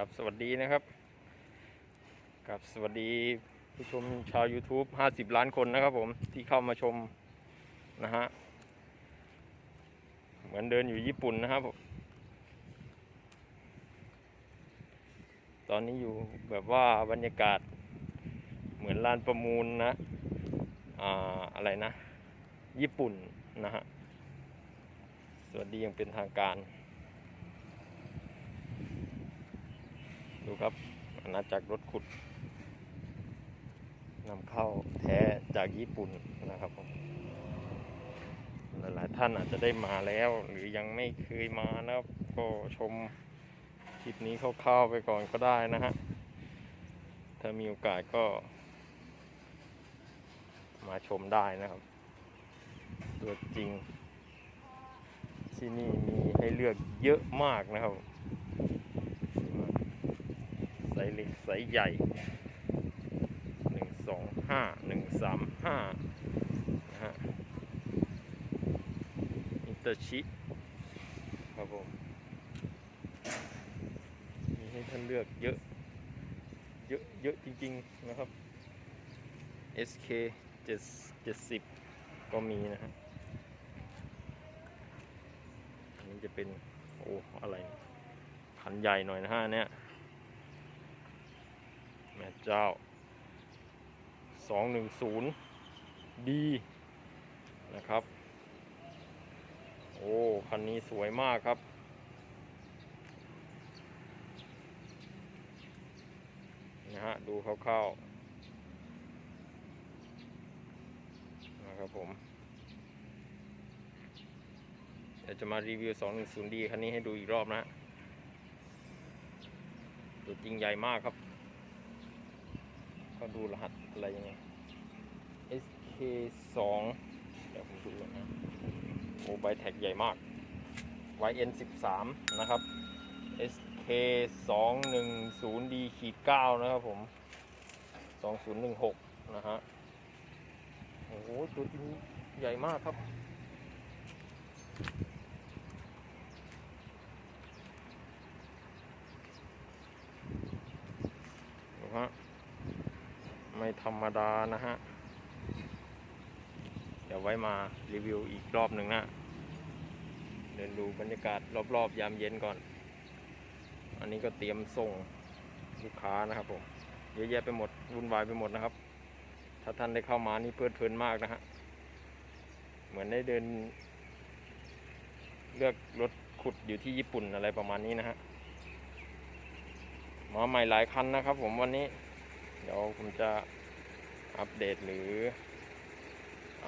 ครับสวัสดีนะครับครับสวัสดีผู้ชมชาว YouTube 50 ล้านคนนะครับผมที่เข้ามาชมนะฮะเหมือนเดินอยู่ญี่ปุ่นนะครับ ตอนนี้อยู่แบบว่าบรรยากาศเหมือนลานประมูลนะอ่าอะไรนะ ญี่ปุ่นนะฮะสวัสดีอย่างเป็นทางการ ดูครับอาณาจักรรถขุดนำเข้าแท้จากญี่ปุ่นนะครับผมหลายๆท่านอาจจะได้มาแล้ว หรือยังไม่เคยมานะครับ ก็ชมคลิปนี้คร่าวๆไปก่อนก็ได้นะฮะ ถ้ามีโอกาสก็ มาชมได้นะครับ ตัวจริง ที่นี่มีให้เลือกเยอะมากนะครับ ไซส์เล็กไซส์ใหญ่หนึ่งสองห้าหนึ่งสามห้านะฮะอิตาชิครับผมมีให้ท่านเลือกเยอะ เยอะ เยอะจริง ๆ นะครับ SK 7 70 ก็มีนะฮะอันนี้จะเป็น โอ้ อะไรคันใหญ่หน่อยนะฮะเนี่ย เจ้า 210 D นะครับ โอ้ คันนี้สวยมากครับ นะฮะ ดูคร่าวๆ นะครับผมเดี๋ยวจะมารีวิว 210D คันนี้ให้ดูอีกรอบนะตัวจริงใหญ่มากครับ ก็ดูรหัสอะไรยังไง SK 2เดี๋ยวผมดูนนะโอ้ใบแท็กใหญ่มาก YN 13นะครับ SK 2 1 0 D ขีด9นะครับผม 2016 นะฮะ โอ้โห ตัวจริงใหญ่มากครับดูฮะ ไม่ธรรมดานะฮะ เดี๋ยวไว้มารีวิวอีกรอบหนึ่งนะ เดินดูบรรยากาศรอบๆยามเย็นก่อน อันนี้ก็เตรียมส่งลูกค้านะครับผม เยอะแยะไปหมด วุ่นวายไปหมดนะครับ ถ้าท่านได้เข้ามานี่เพลิดเพลินมากนะฮะ เหมือนได้เดิน เลือกรถขุดอยู่ที่ญี่ปุ่นอะไรประมาณนี้นะฮะมาใหม่หลายคันนะครับผมวันนี้ เดี๋ยวผมจะอัปเดตหรืออ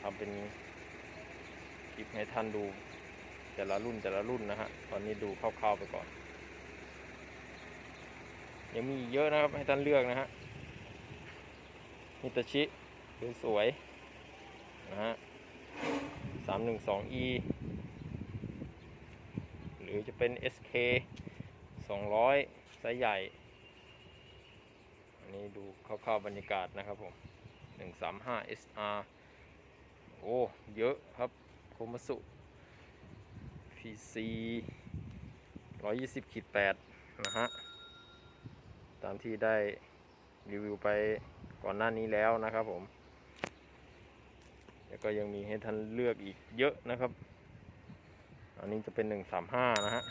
ทำเป็นคลิปให้ท่านดูแต่ละรุ่นแต่ละรุ่นนะฮะ ตอนนี้ดูคร่าวๆไปก่อน ยังมีเยอะนะครับให้ท่านเลือกนะฮะมิตาชิสวยๆนะฮะ 312e หรือจะเป็น SK 200ไซส์ใหญ่ นี้ดูคร่าวๆบรรยากาศนะครับผม 135 SR โอ้ เยอะครับโคมัสุ PC 120ขีด8นะฮะ ตามที่ได้รีวิวไปก่อนหน้านี้แล้วนะครับผม แล้วก็ยังมีให้ท่านเลือกอีกเยอะนะครับ อันนี้จะเป็น 135 นะฮะ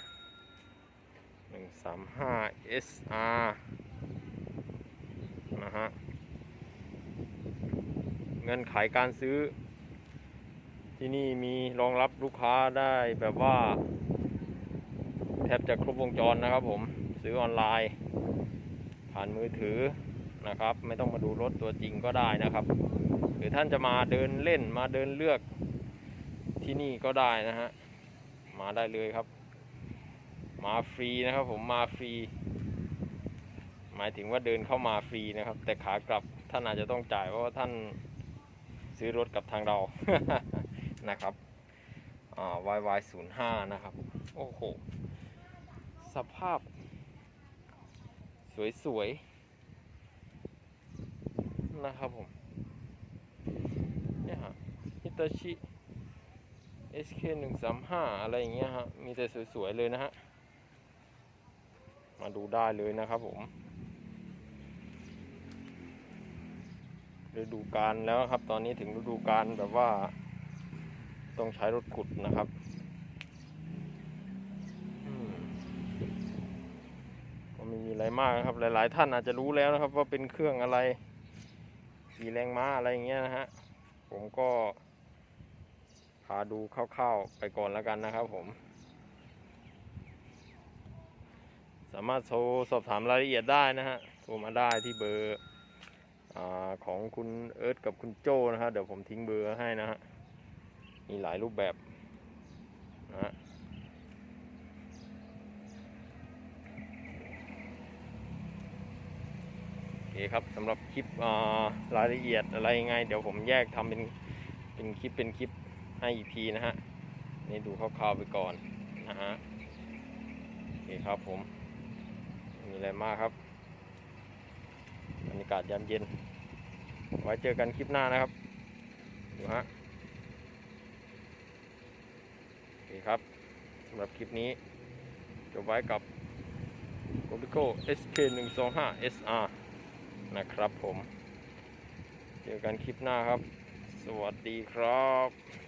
135 SR นะฮะเงินขายการซื้อ ที่นี่มีรองรับลูกค้าได้แบบว่า แทบจะครบวงจรนะครับผมซื้อออนไลน์ ผ่านมือถือนะครับ ไม่ต้องมาดูรถตัวจริงก็ได้นะครับ หรือท่านจะมาเดินเล่นมาเดินเลือกที่นี่ก็ได้นะฮะมาได้เลยครับ มาฟรีนะครับผมมาฟรี หมายถึงว่าเดินเข้ามาฟรีนะครับ แต่ขากลับท่านอาจจะต้องจ่ายเพราะว่าท่านซื้อรถกับทางเรานะครับอ่า YY 0 5 นะครับ โอ้โห สภาพ สวยๆ นะครับผม เนี่ยฮะฮิตาชิ SK 1 3 5 อะไรอย่างเงี้ยฮะ มีแต่สวย ๆ เลยนะฮะ มาดูได้เลยนะครับผม ฤดูกาลแล้วครับ ตอนนี้ถึงฤดูกาลแบบว่า ต้องใช้รถขุดนะครับมก็ไม่มีอะไรมากครับ หลาย ๆ ท่านอาจจะรู้แล้วนะครับ ว่าเป็นเครื่องอะไรกี่แรงม้าอะไรอย่างเงี้ยนะฮะผมก็พาดูคร่าวๆไปก่อนแล้วกันนะครับผม สามารถโทรสอบถามรายละเอียดได้นะฮะโทรมาได้ที่เบอร์ อของคุณเอิร์ธกับคุณโจนะฮะเดี๋ยวผมทิ้งเบอร์ให้นะฮะมีหลายรูปแบบนะฮะโอเคครับสำหรับคลิปรายละเอียดอะไรยังไง เดี๋ยวผมแยกทำเป็นเป็นคลิปเป็นคลิปให้อีกทีนะฮะนี่ดูคร่าวๆไปก่อนนะฮะโอเคครับผมมีอะไรมากครับ รยากาศยามเย็น ไว้เจอกันคลิปหน้านะครับดูฮะโอเคครับสำหรับคลิปนี้จบไว้กับ g o b i c o SK125 SR นะครับผม เจอกันคลิปหน้าครับ สวัสดีครับ